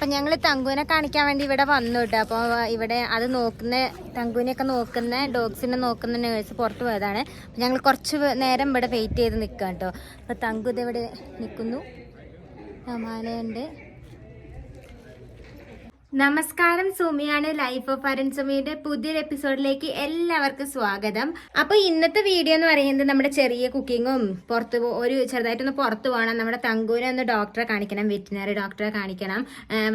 അപ്പം ഞങ്ങൾ തങ്കുവിനെ കാണിക്കാൻ വേണ്ടി ഇവിടെ വന്നു കേട്ടോ. അപ്പോൾ ഇവിടെ അത് നോക്കുന്ന തങ്കുവിനെയൊക്കെ നോക്കുന്ന ഡോഗ്സിനെ നോക്കുന്ന നേഴ്സ് പുറത്ത് പോയതാണ്. അപ്പം ഞങ്ങൾ കുറച്ച് നേരം ഇവിടെ വെയിറ്റ് ചെയ്ത് നിൽക്കാം കേട്ടോ. അപ്പോൾ തങ്കു ഇത് ഇവിടെ നിൽക്കുന്നു മാലയുണ്ട് നമസ്കാരം സുമിയാണ്. ലൈഫ് ഓഫ് അരുൺ സുമിയുടെ പുതിയൊരു എപ്പിസോഡിലേക്ക് എല്ലാവർക്കും സ്വാഗതം. അപ്പൊ ഇന്നത്തെ വീഡിയോ എന്ന് പറയുന്നത് നമ്മുടെ ചെറിയ കുക്കിങ്ങും പുറത്ത് ഒരു ചെറുതായിട്ടൊന്ന് പുറത്ത് പോകണം. നമ്മുടെ തങ്കൂനെ ഒന്ന് ഡോക്ടറെ കാണിക്കണം വെറ്റിനറി ഡോക്ടറെ കാണിക്കണം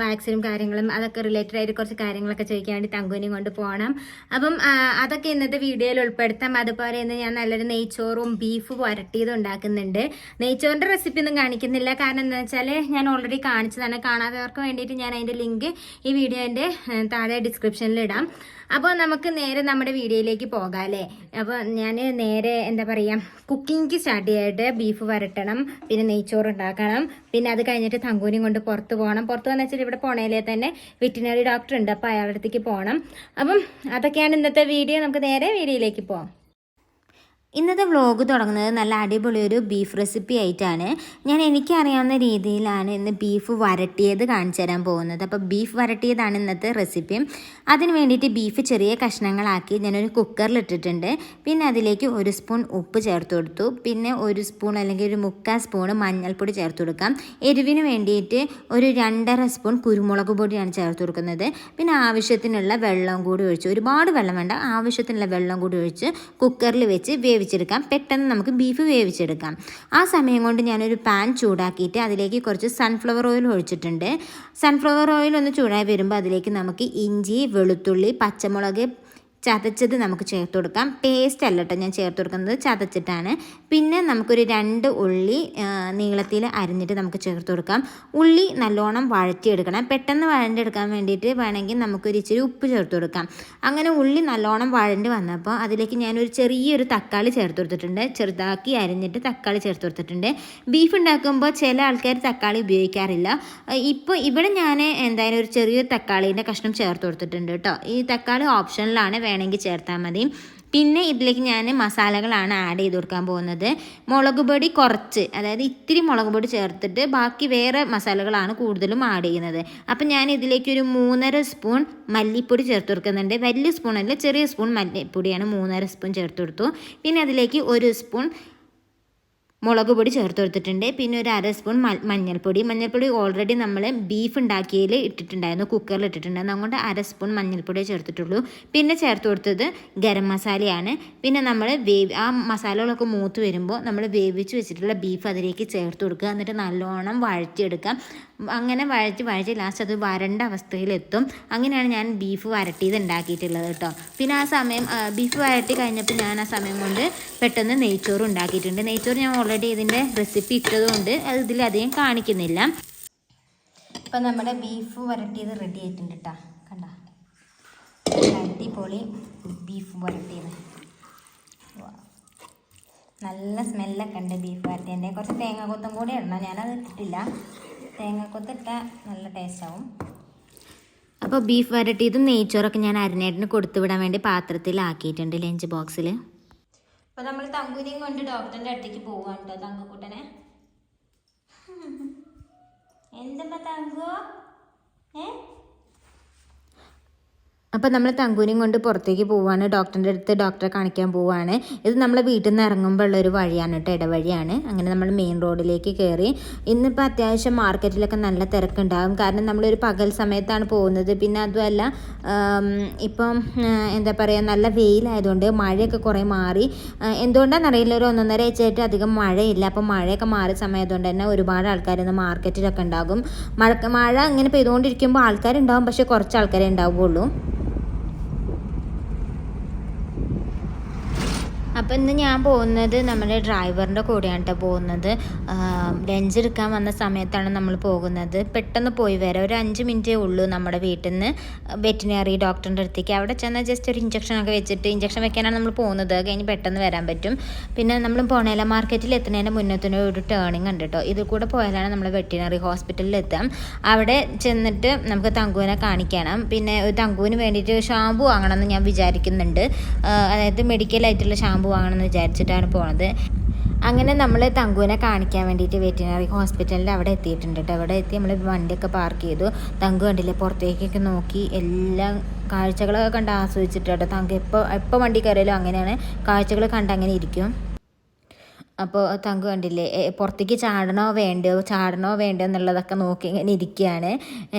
വാക്സിനും കാര്യങ്ങളും അതൊക്കെ റിലേറ്റഡ് ആയിട്ട് കുറച്ച് കാര്യങ്ങളൊക്കെ ചോദിക്കാൻ വേണ്ടി തങ്കൂനെയും കൊണ്ട് പോകണം. അപ്പം അതൊക്കെ ഇന്നത്തെ വീഡിയോയിൽ ഉൾപ്പെടുത്താം. അതുപോലെ ഇന്ന് ഞാൻ നല്ലൊരു നെയ്ച്ചോറും ബീഫ് വരട്ടിയതും ഉണ്ടാക്കുന്നുണ്ട്. നെയ്ച്ചോറിന്റെ റെസിപ്പി ഒന്നും കാണിക്കുന്നില്ല. കാരണം എന്താ വെച്ചാൽ ഞാൻ ഓൾറെഡി കാണിച്ചതാണ്. കാണാത്തവർക്ക് വേണ്ടിയിട്ട് ഞാൻ അതിന്റെ ലിങ്ക് ഈ വീഡിയോന്റെ ഏഹ്, താഴെ ഡിസ്ക്രിപ്ഷനിൽ ഇടാം. അപ്പോൾ നമുക്ക് നേരെ നമ്മുടെ വീഡിയോയിലേക്ക് പോകാം അല്ലേ? അപ്പോൾ ഞാൻ നേരെ എന്താ പറയുക കുക്കിംഗ് സ്റ്റാർട്ട് ചെയ്തിട്ട് ബീഫ് വരട്ടണം പിന്നെ നെയ്ച്ചോറ് ഉണ്ടാക്കണം പിന്നെ അത് കഴിഞ്ഞിട്ട് തങ്കൂരിയും കൊണ്ട് പുറത്ത് പോകണം. പുറത്ത് വന്നു വെച്ചാൽ ഇവിടെ പോണേലേ തന്നെ വെറ്റിനറി ഡോക്ടർ ഉണ്ട് അപ്പോൾ അയാളുടെ അടുത്തേക്ക് പോകണം. അപ്പം അതൊക്കെയാണ് ഇന്നത്തെ വീഡിയോ. നമുക്ക് നേരെ വീഡിയോയിലേക്ക് പോകാം ഇന്നത്തെ വ്ളോഗ് തുടങ്ങുന്നത് നല്ല അടിപൊളി ഒരു ബീഫ് റെസിപ്പി ആയിട്ടാണ്. ഞാൻ എനിക്കറിയാവുന്ന രീതിയിലാണ് ഇന്ന് ബീഫ് വരട്ടിയത് കാണിച്ചു തരാൻ പോകുന്നത്. അപ്പോൾ ബീഫ് വരട്ടിയതാണ് ഇന്നത്തെ റെസിപ്പി അതിന് വേണ്ടിയിട്ട് ബീഫ് ചെറിയ കഷ്ണങ്ങളാക്കി ഞാനൊരു കുക്കറിൽ ഇട്ടിട്ടുണ്ട്. പിന്നെ അതിലേക്ക് ഒരു സ്പൂൺ ഉപ്പ് ചേർത്ത് കൊടുത്തു. പിന്നെ ഒരു സ്പൂൺ അല്ലെങ്കിൽ ഒരു മുക്കാൽ സ്പൂൺ മഞ്ഞൾപ്പൊടി ചേർത്ത് കൊടുക്കാം. എരിവിന് വേണ്ടിയിട്ട് ഒരു രണ്ടര സ്പൂൺ കുരുമുളക് പൊടിയാണ് ചേർത്ത് കൊടുക്കുന്നത്. പിന്നെ ആവശ്യത്തിനുള്ള വെള്ളം കൂടി ഒഴിച്ച് ഒരുപാട് വെള്ളം വേണ്ട ആവശ്യത്തിനുള്ള വെള്ളം കൂടി ഒഴിച്ച് കുക്കറിൽ വെച്ച് വേവിച്ചെടുക്കാം. പെട്ടെന്ന് നമുക്ക് ബീഫ് വേവിച്ചെടുക്കാം. ആ സമയം കൊണ്ട് ഞാനൊരു പാൻ ചൂടാക്കിയിട്ട് അതിലേക്ക് കുറച്ച് സൺഫ്ലവർ ഓയിൽ ഒഴിച്ചിട്ടുണ്ട്. സൺഫ്ലവർ ഓയിൽ ഒന്ന് ചൂടായി വരുമ്പോൾ അതിലേക്ക് നമുക്ക് ഇഞ്ചി വെളുത്തുള്ളി പച്ചമുളക് ചതച്ചത് നമുക്ക് ചേർത്ത് കൊടുക്കാം. പേസ്റ്റ് അല്ല കേട്ടോ ഞാൻ ചേർത്ത് കൊടുക്കുന്നത്. ചതച്ചിട്ടാണ്. പിന്നെ നമുക്കൊരു രണ്ട് ഉള്ളി നീളത്തിൽ അരിഞ്ഞിട്ട് നമുക്ക് ചേർത്ത് കൊടുക്കാം. ഉള്ളി നല്ലോണം വഴറ്റിയെടുക്കണം. പെട്ടെന്ന് വഴണ്ടെടുക്കാൻ വേണ്ടിയിട്ട് വേണമെങ്കിൽ നമുക്കൊരു ഇച്ചിരി ഉപ്പ് ചേർത്ത് കൊടുക്കാം. അങ്ങനെ ഉള്ളി നല്ലോണം വഴണ്ട് വന്നപ്പോൾ അതിലേക്ക് ഞാനൊരു ചെറിയൊരു തക്കാളി ചേർത്ത് കൊടുത്തിട്ടുണ്ട്. ചെറുതാക്കി അരിഞ്ഞിട്ട് തക്കാളി ചേർത്ത് കൊടുത്തിട്ടുണ്ട്. ബീഫ് ഉണ്ടാക്കുമ്പോൾ ചില ആൾക്കാർ തക്കാളി ഉപയോഗിക്കാറില്ല. ഇപ്പോൾ ഇവിടെ ഞാൻ എന്തായാലും ഒരു ചെറിയൊരു തക്കാളീന്റെ കഷ്ണം ചേർത്ത് കൊടുത്തിട്ടുണ്ട് കേട്ടോ ഈ തക്കാളി ഓപ്ഷനിലാണ് വേണമെങ്കിൽ ചേർത്താൽ മതി. പിന്നെ ഇതിലേക്ക് ഞാൻ മസാലകളാണ് ആഡ് ചെയ്ത് കൊടുക്കാൻ പോകുന്നത്. മുളക് പൊടി കുറച്ച് അതായത് ഇത്തിരി മുളക് പൊടി ചേർത്തിട്ട് ബാക്കി വേറെ മസാലകളാണ് കൂടുതലും ആഡ് ചെയ്യുന്നത്. അപ്പം ഞാൻ ഇതിലേക്ക് ഒരു മൂന്നര സ്പൂൺ മല്ലിപ്പൊടി ചേർത്ത് കൊടുക്കുന്നുണ്ട്. വലിയ സ്പൂൺ അല്ല ചെറിയ സ്പൂൺ മല്ലിപ്പൊടിയാണ് മൂന്നര സ്പൂൺ ചേർത്ത് കൊടുത്തു. പിന്നെ അതിലേക്ക് ഒരു സ്പൂൺ മുളക് പൊടി ചേർത്ത് കൊടുത്തിട്ടുണ്ട്. പിന്നെ ഒരു അര സ്പൂൺ മഞ്ഞൾപ്പൊടി. മഞ്ഞൾപ്പൊടി ഓൾറെഡി നമ്മൾ ബീഫ് ഉണ്ടാക്കിയതിൽ ഇട്ടിട്ടുണ്ടായിരുന്നു. കുക്കറിൽ ഇട്ടിട്ടുണ്ടായിരുന്നു. അതുകൊണ്ട് അര സ്പൂൺ മഞ്ഞൾപ്പൊടി ചേർത്തിട്ടുള്ളൂ. പിന്നെ ചേർത്ത് കൊടുത്തത് ഗരം മസാലയാണ്. പിന്നെ നമ്മൾ വേവി ആ മസാലകളൊക്കെ മൂത്ത് വരുമ്പോൾ നമ്മൾ വേവിച്ച് വെച്ചിട്ടുള്ള ബീഫ് അതിലേക്ക് ചേർത്ത് കൊടുക്കുക. എന്നിട്ട് നല്ലോണം വഴറ്റിയെടുക്കാം അങ്ങനെ വഴച്ച് വഴച്ച് ലാസ്റ്റ് അത് വരണ്ട അവസ്ഥയിലെത്തും. അങ്ങനെയാണ് ഞാൻ ബീഫ് വരട്ടിയത് ഉണ്ടാക്കിയിട്ടുള്ളത് കേട്ടോ പിന്നെ ആ സമയം ബീഫ് വരട്ടി കഴിഞ്ഞപ്പോൾ ഞാൻ ആ സമയം കൊണ്ട് പെട്ടെന്ന് നെയ്ച്ചോറ് ഉണ്ടാക്കിയിട്ടുണ്ട്. നെയ്ച്ചോറ് ഞാൻ ഓൾറെഡി ഇതിന്റെ റെസിപ്പി ഇട്ടതുകൊണ്ട് അത് ഇതിലധികം കാണിക്കുന്നില്ല. ഇപ്പം നമ്മുടെ ബീഫ് വരട്ടിയത് റെഡി ആയിട്ടുണ്ട് കേട്ടോ കണ്ട? അടിപൊളി ബീഫ് വരട്ടിയത്. നല്ല സ്മെല്ലൊക്കെ ഉണ്ട് ബീഫ് വരട്ടിയതിന്റെ കുറച്ച് തേങ്ങാക്കൊത്തും കൂടി ഇടണം. ഞാനത് ഇട്ടിട്ടില്ല. തേങ്ങാക്കൊത്ത് ഇട്ടാൽ നല്ല ടേസ്റ്റ് ആവും അപ്പോൾ ബീഫ് വരട്ടിയതും നെയ്ച്ചോറൊക്കെ ഞാൻ അരിനേട്ടിന് കൊടുത്തു വിടാൻ വേണ്ടി പാത്രത്തിലാക്കിയിട്ടുണ്ട് ലഞ്ച് ബോക്സിൽ അപ്പോൾ നമ്മൾ തങ്കുനിയും കൊണ്ട് ഡോക്ടറിന്റെ അടുത്തേക്ക് പോവാണ് കേട്ടോ തങ്കുക്കുട്ടനെ. എന്താ തങ്കു? ഏ? അപ്പോൾ നമ്മൾ തങ്കൂനിയും കൊണ്ട് പുറത്തേക്ക് പോവുകയാണ് ഡോക്ടറിന്റെ അടുത്ത് ഡോക്ടറെ കാണിക്കാൻ പോവുകയാണ് ഇത് നമ്മളെ വീട്ടിൽ നിന്ന് ഇറങ്ങുമ്പോൾ ഒരു വഴിയാണ് കേട്ടോ ഇടവഴിയാണ്. അങ്ങനെ നമ്മൾ മെയിൻ റോഡിലേക്ക് കയറി ഇന്നിപ്പോൾ അത്യാവശ്യം മാർക്കറ്റിലൊക്കെ നല്ല തിരക്കുണ്ടാകും കാരണം നമ്മളൊരു പകൽ സമയത്താണ് പോകുന്നത്. പിന്നെ അതുമല്ല ഇപ്പം എന്താ പറയുക നല്ല വെയിലായതുകൊണ്ട് മഴയൊക്കെ കുറേ മാറി. എന്തുകൊണ്ടാണെന്ന് അറിയില്ല ഒരു ഒന്നൊന്നര ആഴ്ചയായിട്ട് അധികം മഴയില്ല. അപ്പം മഴയൊക്കെ മാറിയ സമയത്തുകൊണ്ട് തന്നെ ഒരുപാട് ആൾക്കാർ ഇന്ന് മാർക്കറ്റിലൊക്കെ ഉണ്ടാകും. മഴ മഴ ഇങ്ങനെ പെയ്തുകൊണ്ടിരിക്കുമ്പോൾ ആൾക്കാരുണ്ടാകും പക്ഷേ കുറച്ച് ആൾക്കാരേ ഉണ്ടാവുകയുള്ളൂ അപ്പം ഇന്ന് ഞാൻ പോകുന്നത് നമ്മുടെ ഡ്രൈവറിന്റെ കൂടെയാണ് കേട്ടോ പോകുന്നത്. ലഞ്ച് എടുക്കാൻ വന്ന സമയത്താണ് നമ്മൾ പോകുന്നത്. പെട്ടെന്ന് പോയി വരാം. ഒരു അഞ്ച് മിനിറ്റേ ഉള്ളൂ നമ്മുടെ വീട്ടിൽ നിന്ന് വെറ്റിനറി ഡോക്ടറിന്റെ അടുത്തേക്ക്. അവിടെ ചെന്നാൽ ജസ്റ്റ് ഒരു ഇഞ്ചക്ഷനൊക്കെ വെച്ചിട്ട് ഇഞ്ചക്ഷൻ വെക്കാനാണ് നമ്മൾ പോകുന്നത്. കഴിഞ്ഞ് പെട്ടെന്ന് വരാൻ പറ്റും. പിന്നെ നമ്മൾ പോണേല മാർക്കറ്റിൽ എത്തുന്നതിന്റെ മുന്നത്തിന് ഒരു ടേണിംഗ് ഉണ്ട് കേട്ടോ ഇതിൽ കൂടെ പോയാലാണ് നമ്മൾ വെറ്റിനറി ഹോസ്പിറ്റലിൽ എത്താം. അവിടെ ചെന്നിട്ട് നമുക്ക് തങ്കുവിനെ കാണിക്കണം. പിന്നെ ഒരു തങ്കുവിന് വേണ്ടിയിട്ട് ഷാമ്പു വാങ്ങണമെന്ന് ഞാൻ വിചാരിക്കുന്നുണ്ട്. അതായത് മെഡിക്കൽ ആയിട്ടുള്ള ഷാമ്പു വാങ്ങണമെന്ന് വിചാരിച്ചിട്ടാണ് പോണത്. അങ്ങനെ നമ്മൾ തങ്കുവിനെ കാണിക്കാൻ വേണ്ടിയിട്ട് വെറ്റിനറി ഹോസ്പിറ്റലിൽ അവിടെ എത്തിയിട്ടുണ്ട് കേട്ടോ. അവിടെ എത്തി നമ്മൾ വണ്ടിയൊക്കെ പാർക്ക് ചെയ്തു. തങ്കു കണ്ടില്ലേ പുറത്തേക്കൊക്കെ നോക്കി എല്ലാം കാഴ്ചകളൊക്കെ കണ്ട് ആസ്വദിച്ചിട്ട് കേട്ടോ തങ്കു എപ്പോൾ എപ്പോൾ വണ്ടി കയറിയാലും അങ്ങനെയാണ്. കാഴ്ചകൾ കണ്ട് അങ്ങനെ ഇരിക്കും. അപ്പോൾ തങ്കു കണ്ടില്ലേ പുറത്തേക്ക് ചാടണോ വേണ്ടോ ചാടണോ വേണ്ടയോ എന്നുള്ളതൊക്കെ നോക്കി ഇങ്ങനെ ഇരിക്കുകയാണ്.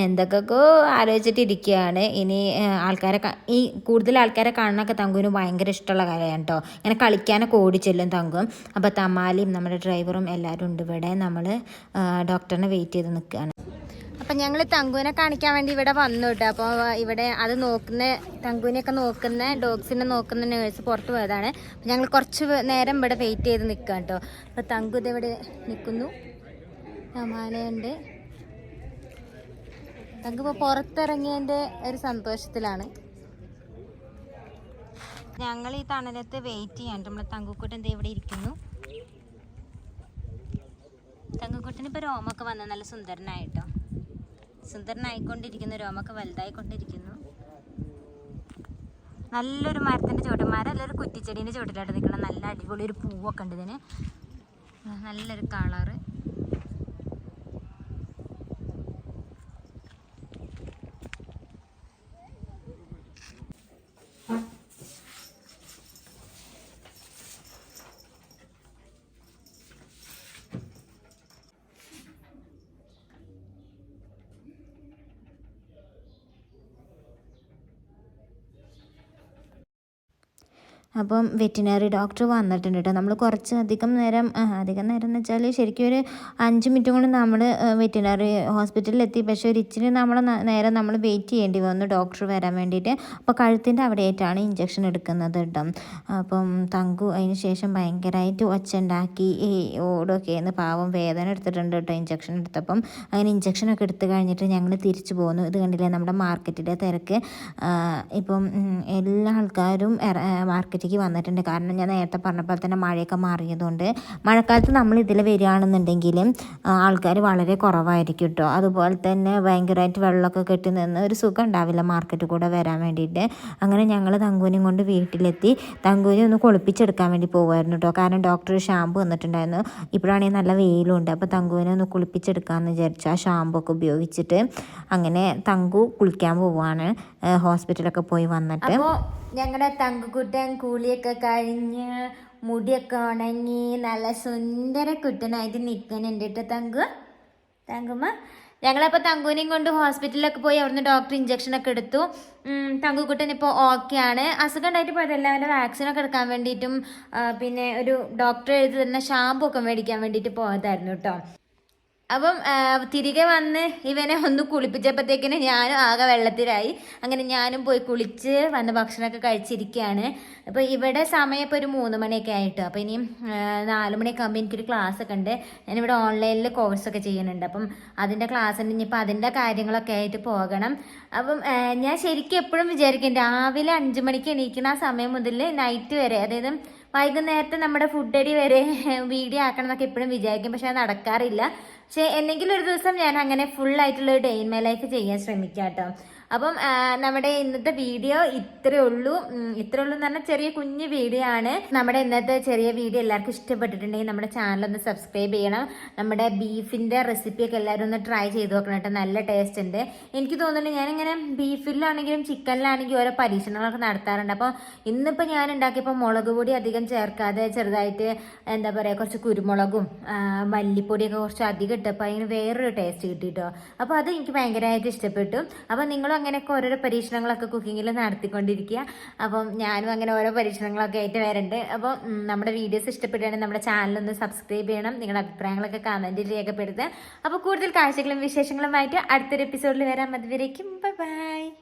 എന്തൊക്കെയൊക്കെ ആലോചിച്ചിട്ട് ഇരിക്കുകയാണ്. ഇനി ആൾക്കാരെ ഈ കൂടുതൽ ആൾക്കാരെ കാണാനൊക്കെ തങ്കുവിന് ഭയങ്കര ഇഷ്ടമുള്ള കാര്യമാണ് കേട്ടോ. ഇങ്ങനെ കളിക്കാനൊക്കെ ഓടിച്ചെല്ലും തങ്കും. അപ്പോൾ തമാലിയും നമ്മുടെ ഡ്രൈവറും എല്ലാവരും ഉണ്ട് ഇവിടെ. നമ്മൾ ഡോക്ടറിനെ വെയിറ്റ് ചെയ്ത് നിൽക്കുകയാണ്. അപ്പം ഞങ്ങൾ തങ്കുവിനെ കാണിക്കാൻ വേണ്ടി ഇവിടെ വന്നു കേട്ടോ അപ്പോൾ ഇവിടെ അത് നോക്കുന്ന തങ്കുവിനെയൊക്കെ നോക്കുന്ന ഡോഗ്സിനെ നോക്കുന്ന നേഴ്സ് പുറത്ത് പോയതാണ്. ഞങ്ങൾ കുറച്ച് നേരം ഇവിടെ വെയിറ്റ് ചെയ്ത് നിൽക്കുക കേട്ടോ അപ്പോൾ തങ്കു ഇത് ഇവിടെ നിൽക്കുന്നു മാലയുണ്ട് തങ്കു ഇപ്പോൾ പുറത്തിറങ്ങിയതിന്റെ ഒരു സന്തോഷത്തിലാണ്. ഞങ്ങൾ ഈ തണലത്ത് വെയിറ്റ് ചെയ്യാൻ നമ്മുടെ തങ്കുക്കുട്ടൻ ദേ ഇവിടെ ഇരിക്കുന്നു. തങ്കുക്കുട്ടൻ ഇപ്പൊ രോമൊക്കെ വന്ന നല്ല സുന്ദരനായിട്ടോ സുന്ദരനായിക്കൊണ്ടിരിക്കുന്നു രോമൊക്കെ വലുതായിക്കൊണ്ടിരിക്കുന്നു. നല്ലൊരു മരത്തിന്റെ ചുവട്ട് നല്ലൊരു കുറ്റിച്ചെടീന്റെ ചുവട്ടിലായിട്ട് നിൽക്കണം നല്ല അടിപൊളി ഒരു പൂവൊക്കെ ഉണ്ട് ഇതിന്. നല്ലൊരു കളറ്. അപ്പം വെറ്റിനറി ഡോക്ടർ വന്നിട്ടുണ്ട് കേട്ടോ നമ്മൾ കുറച്ച് അധികം നേരം അധികം നേരം എന്ന് വെച്ചാൽ ശരിക്കും ഒരു അഞ്ച് മിനിറ്റ് കൊണ്ട് നമ്മൾ വെറ്റിനറി ഹോസ്പിറ്റലിൽ എത്തി. പക്ഷേ ഒരു ഇച്ചിരി നമ്മൾ നേരം നമ്മൾ വെയിറ്റ് ചെയ്യേണ്ടി വന്നു ഡോക്ടർ വരാൻ വേണ്ടിയിട്ട്. അപ്പോൾ കഴുത്തിന്റെ അവിടെയായിട്ടാണ് ഇഞ്ചക്ഷൻ എടുക്കുന്നത് കേട്ടോ അപ്പം തങ്കു അതിന് ശേഷം ഭയങ്കരമായിട്ട് ഒച്ച ഉണ്ടാക്കി ഈ ഓടൊക്കെ എന്ന് പാവം വേദന എടുത്തിട്ടുണ്ട് കേട്ടോ ഇഞ്ചക്ഷൻ എടുത്തപ്പം. അങ്ങനെ ഇഞ്ചക്ഷനൊക്കെ എടുത്ത് കഴിഞ്ഞിട്ട് ഞങ്ങൾ തിരിച്ചു പോന്നു. ഇത് കണ്ടില്ലേ? നമ്മുടെ മാർക്കറ്റിന്റെ തിരക്ക്. ഇപ്പം എല്ലാ ആൾക്കാരും മാർക്കറ്റിലേക്ക് വന്നിട്ടുണ്ട്. കാരണം ഞാൻ നേരത്തെ പറഞ്ഞപ്പോൾ തന്നെ മഴയൊക്കെ മാറിയതുകൊണ്ട് മഴക്കാലത്ത് നമ്മൾ ഇതിൽ വരികയാണെന്നുണ്ടെങ്കിലും ആൾക്കാർ വളരെ കുറവായിരിക്കും കേട്ടോ അതുപോലെ തന്നെ ഭയങ്കരമായിട്ട് വെള്ളമൊക്കെ കെട്ടി നിന്ന് ഒരു സുഖം ഉണ്ടാവില്ല മാർക്കറ്റ് കൂടെ വരാൻ വേണ്ടിയിട്ട്. അങ്ങനെ ഞങ്ങൾ തങ്കൂനെയും കൊണ്ട് വീട്ടിലെത്തി തങ്കൂനെ ഒന്ന് കുളിപ്പിച്ചെടുക്കാൻ വേണ്ടി പോകുമായിരുന്നു കേട്ടോ കാരണം ഡോക്ടർ ഷാമ്പു വന്നിട്ടുണ്ടായിരുന്നു ഇപ്പോഴാണെങ്കിൽ നല്ല വെയിലുണ്ട്. അപ്പോൾ തങ്കുവിനെ ഒന്ന് കുളിപ്പിച്ചെടുക്കാമെന്ന് വിചാരിച്ചു ആ ഷാമ്പു ഒക്കെ ഉപയോഗിച്ചിട്ട്. അങ്ങനെ തങ്കു കുളിക്കാൻ പോവുകയാണ്. ഹോസ്പിറ്റലൊക്കെ പോയി വന്നിട്ട്. അപ്പോൾ ഞങ്ങളുടെ തങ്കുക്കുട്ടൻ കൂലിയൊക്കെ കഴിഞ്ഞ് മുടിയൊക്കെ ഉണങ്ങി നല്ല സുന്ദര കുട്ടനായിട്ട് നിൽക്കുന്നുണ്ട് കേട്ടോ തങ്കു. തങ്കുമ്മ ഞങ്ങളപ്പോൾ തങ്കുവിനെയും കൊണ്ട് ഹോസ്പിറ്റലിലൊക്കെ പോയി അവിടുന്ന് ഡോക്ടർ ഇഞ്ചക്ഷൻ ഒക്കെ എടുത്തു. തങ്കുക്കുട്ടൻ ഇപ്പോൾ ഓക്കെ ആണ് അസുഖം ഉണ്ടായിട്ട് പോയതല്ല അവന്റെ വാക്സിനൊക്കെ എടുക്കാൻ വേണ്ടിയിട്ടും പിന്നെ ഒരു ഡോക്ടർ എഴുതി തന്ന ഷാമ്പൊക്കെ മേടിക്കാൻ വേണ്ടിയിട്ട് പോയതായിരുന്നു കേട്ടോ. അപ്പം തിരികെ വന്ന് ഇവനെ ഒന്ന് കുളിപ്പിച്ചപ്പോഴത്തേക്കിന് ഞാനും ആകെ വെള്ളത്തിലായി. അങ്ങനെ ഞാനും പോയി കുളിച്ച് വന്ന് ഭക്ഷണമൊക്കെ കഴിച്ചിരിക്കുകയാണ്. അപ്പോൾ ഇവിടെ സമയം ഇപ്പോൾ ഒരു മൂന്ന് മണിയൊക്കെ ആയിട്ട്. അപ്പോൾ ഇനിയും നാല് മണിയൊക്കെ ആകുമ്പോൾ എനിക്കൊരു ക്ലാസ് ഒക്കെ ഉണ്ട്. ഞാനിവിടെ ഓൺലൈനിൽ കോഴ്സൊക്കെ ചെയ്യുന്നുണ്ട്. അപ്പം അതിന്റെ ക്ലാസ് ഉണ്ട് ഇനിയിപ്പോൾ അതിന്റെ കാര്യങ്ങളൊക്കെ ആയിട്ട് പോകണം. അപ്പം ഞാൻ ശരിക്കും എപ്പോഴും വിചാരിക്കും രാവിലെ അഞ്ച് മണിക്ക് എണീക്കുന്ന ആ സമയം മുതൽ നൈറ്റ് വരെ അതായത് വൈകുന്നേരത്തെ നമ്മുടെ ഫുഡ് അടി വരെ വീഡിയോ ആക്കണം എന്നൊക്കെ എപ്പോഴും വിചാരിക്കും. പക്ഷെ അത് നടക്കാറില്ല. പക്ഷെ എന്തെങ്കിലും ഒരു ദിവസം ഞാൻ അങ്ങനെ ഫുൾ ആയിട്ടുള്ള ഒരു ഡേ ഇൻ മൈ ലൈഫ് ചെയ്യാൻ ശ്രമിക്കാം കേട്ടോ. അപ്പം നമ്മുടെ ഇന്നത്തെ വീഡിയോ ഇത്രേ ഉള്ളൂ. ഇത്രേ ഉള്ളൂ എന്ന് പറഞ്ഞാൽ ചെറിയ കുഞ്ഞ് വീഡിയോ ആണ്. നമ്മുടെ ഇന്നത്തെ ചെറിയ വീഡിയോ എല്ലാവർക്കും ഇഷ്ടപ്പെട്ടിട്ടുണ്ടെങ്കിൽ നമ്മുടെ ചാനൽ ഒന്ന് സബ്സ്ക്രൈബ് ചെയ്യണം. നമ്മുടെ ബീഫിന്റെ റെസിപ്പിയൊക്കെ എല്ലാവരും ഒന്ന് ട്രൈ ചെയ്ത് നോക്കണം കേട്ടോ. നല്ല ടേസ്റ്റ് ഉണ്ട്. എനിക്ക് തോന്നുന്നുണ്ട് ഞാനിങ്ങനെ ബീഫിലാണെങ്കിലും ചിക്കനിലാണെങ്കിലും ഓരോ പരീക്ഷണങ്ങളൊക്കെ നടത്താറുണ്ട്. അപ്പോൾ ഇന്നിപ്പോൾ ഞാൻ ഉണ്ടാക്കിയപ്പോൾ മുളക് പൊടി അധികം ചേർക്കാതെ ചെറുതായിട്ട് എന്താ പറയുക കുറച്ച് കുരുമുളകും മല്ലിപ്പൊടിയൊക്കെ കുറച്ച് അധികം ഇട്ടപ്പോൾ അതിന് വേറൊരു ടേസ്റ്റ് കിട്ടിയിട്ടോ അപ്പോൾ അത് എനിക്ക് ഭയങ്കരമായിട്ട് ഇഷ്ടപ്പെട്ടു. അപ്പോൾ നിങ്ങളും അങ്ങനെയൊക്കെ ഓരോരോ പരീക്ഷണങ്ങളൊക്കെ കുക്കിങ്ങിൽ നടത്തിക്കൊണ്ടിരിക്കുക അപ്പം ഞാനും അങ്ങനെ ഓരോ പരീക്ഷണങ്ങളൊക്കെ ആയിട്ട് വരുന്നുണ്ട് അപ്പോൾ നമ്മുടെ വീഡിയോസ് ഇഷ്ടപ്പെടുകയാണെങ്കിൽ നമ്മുടെ ചാനലൊന്ന് സബ്സ്ക്രൈബ് ചെയ്യണം. നിങ്ങളുടെ അഭിപ്രായങ്ങളൊക്കെ കമന്റിൽ രേഖപ്പെടുത്തുക. അപ്പോൾ കൂടുതൽ കാഴ്ചകളും വിശേഷങ്ങളുമായിട്ട് അടുത്തൊരു എപ്പിസോഡിൽ വരാം. അതുവരേക്കും ബൈ